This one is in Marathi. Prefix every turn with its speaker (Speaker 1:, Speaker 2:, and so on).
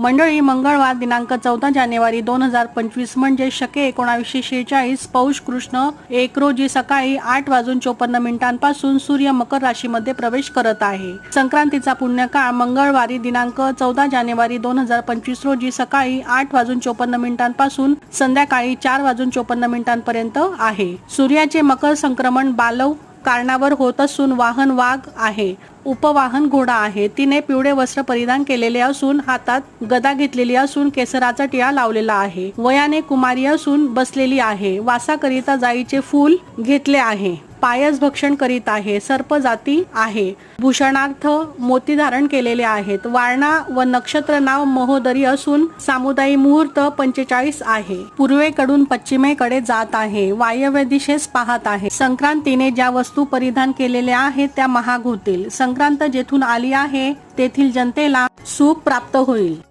Speaker 1: मंडळी मंगळवार दिनांक चौदा जानेवारी दोन हजार पंचवीस म्हणजे शके एकोणावीसशे शेहेचाळीस पौष कृष्ण एक रोजी सकाळी आठ वाजून चोपन्न मिनिटांपासून सूर्य मकर राशीमध्ये प्रवेश करत आहे. संक्रांतीचा पुण्यकाळ मंगळवारी दिनांक चौदा जानेवारी दोन हजार पंचवीस रोजी सकाळी आठ वाजून चोपन्न मिनिटांपासून संध्याकाळी चार वाजून चोपन्न मिनिटांपर्यंत आहे. सूर्याचे मकर संक्रमण बालव कारणावर होत असून वाहन वाघ आहे. उपवाहन घोडा आहे. तिने पिवळे वस्त्र परिधान केलेले असून हातात गदा घेतलेली असून केसराचा टिळा लावलेला आहे. वयाने कुमारी असून बसलेली आहे. वासाकरिता जाईचे फूल घेतले आहे. पायस भक्षण करीत आहे सर्प जाती आहे. भूषणार्थ मोती धारण केलेले आहेत. वारणा व नक्षत्र नाव महोदरी असून सामुदायी मुहूर्त पंचेचाळीस आहे. पूर्वेकडून पश्चिमेकडे जात आहे. वायव्य दिशेस पाहत आहे. संक्रांतीने ज्या वस्तू परिधान केलेल्या आहेत त्या महाग होतील. संक्रांत जेथून आली आहे तेथील जनतेला सुख प्राप्त होईल.